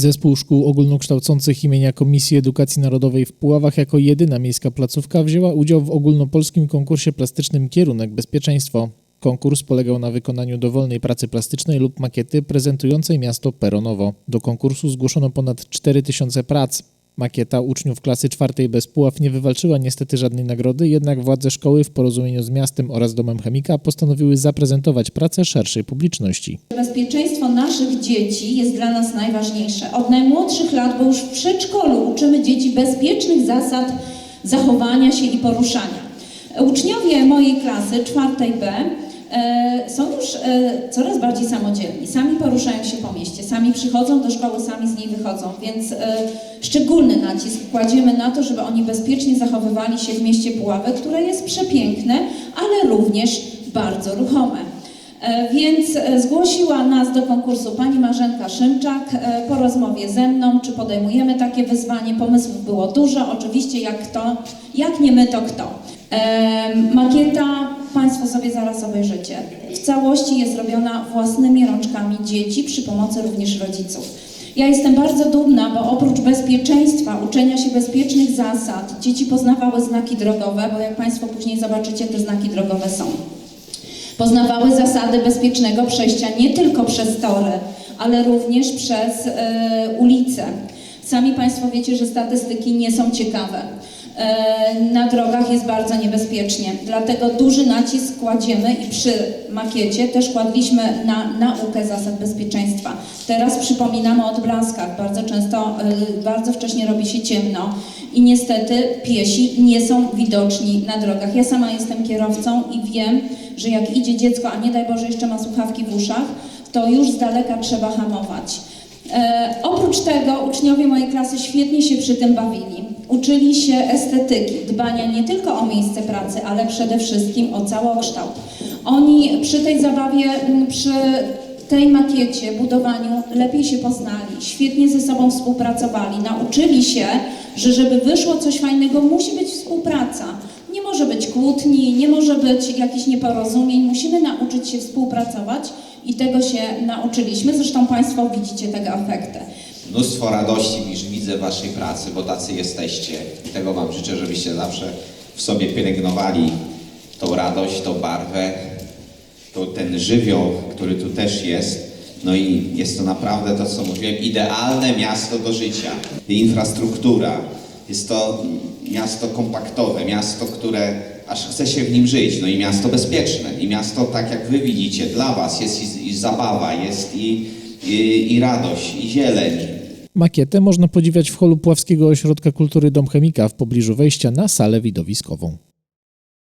Zespół Szkół Ogólnokształcących imienia Komisji Edukacji Narodowej w Puławach jako jedyna miejska placówka wzięła udział w ogólnopolskim konkursie plastycznym Kierunek Bezpieczeństwo. Konkurs polegał na wykonaniu dowolnej pracy plastycznej lub makiety prezentującej miasto Peronowo. Do konkursu zgłoszono ponad 4000 prac. Makieta uczniów klasy czwartej bez Puław nie wywalczyła niestety żadnej nagrody, jednak władze szkoły w porozumieniu z miastem oraz domem chemika postanowiły zaprezentować pracę szerszej publiczności. Bezpieczeństwo naszych dzieci jest dla nas najważniejsze. Od najmłodszych lat, bo już w przedszkolu uczymy dzieci bezpiecznych zasad zachowania się i poruszania. Uczniowie mojej klasy, czwartej B, są już e, coraz bardziej samodzielni. Sami poruszają się po mieście, sami przychodzą do szkoły, sami z niej wychodzą, więc e, szczególny nacisk kładziemy na to, żeby oni bezpiecznie zachowywali się w mieście Puławy, które jest przepiękne, ale również bardzo ruchome. E, Więc e, zgłosiła nas do konkursu pani Marzenka Szymczak e, po rozmowie ze mną, czy podejmujemy takie wyzwanie. Pomysłów było dużo, oczywiście jak kto, jak nie my, to kto. E, Makieta, Państwo sobie zaraz obejrzycie, w całości jest zrobiona własnymi rączkami dzieci przy pomocy również rodziców. Ja jestem bardzo dumna, bo oprócz bezpieczeństwa, uczenia się bezpiecznych zasad, dzieci poznawały znaki drogowe, bo jak Państwo później zobaczycie, te znaki drogowe są. Poznawały zasady bezpiecznego przejścia nie tylko przez tory, ale również przez e, ulice. Sami Państwo wiecie, że statystyki nie są ciekawe. E, na drogach jest bardzo niebezpiecznie, dlatego duży nacisk kładziemy i przy makiecie też kładliśmy na naukę zasad bezpieczeństwa. Teraz przypominamy o odblaskach. Bardzo często, e, bardzo wcześnie robi się ciemno i niestety piesi nie są widoczni na drogach. Ja sama jestem kierowcą i wiem, że jak idzie dziecko, a nie daj Boże jeszcze ma słuchawki w uszach, to już z daleka trzeba hamować. E, oprócz tego uczniowie mojej klasy świetnie się przy tym bawili. Uczyli się estetyki, dbania nie tylko o miejsce pracy, ale przede wszystkim o całokształt. Oni przy tej zabawie, przy tej makiecie, budowaniu lepiej się poznali, świetnie ze sobą współpracowali, nauczyli się, że żeby wyszło coś fajnego, musi być współpraca. Nie może być kłótni, nie może być jakichś nieporozumień, musimy nauczyć się współpracować i tego się nauczyliśmy. Zresztą Państwo widzicie tego efekty. Mnóstwo radości wisz- widzę w Waszej pracy, bo tacy jesteście. I tego Wam życzę, żebyście zawsze w sobie pielęgnowali tą radość, tą barwę, to ten żywioł, który tu też jest. No i jest to naprawdę to, co mówiłem, idealne miasto do życia. Infrastruktura. Jest to miasto kompaktowe, miasto, które aż chce się w nim żyć. No i miasto bezpieczne. I miasto, tak jak Wy widzicie, dla Was jest i, i zabawa, jest i, i, i radość, i zieleń, Makietę można podziwiać w holu Puławskiego Ośrodka Kultury Dom Chemika w pobliżu wejścia na salę widowiskową.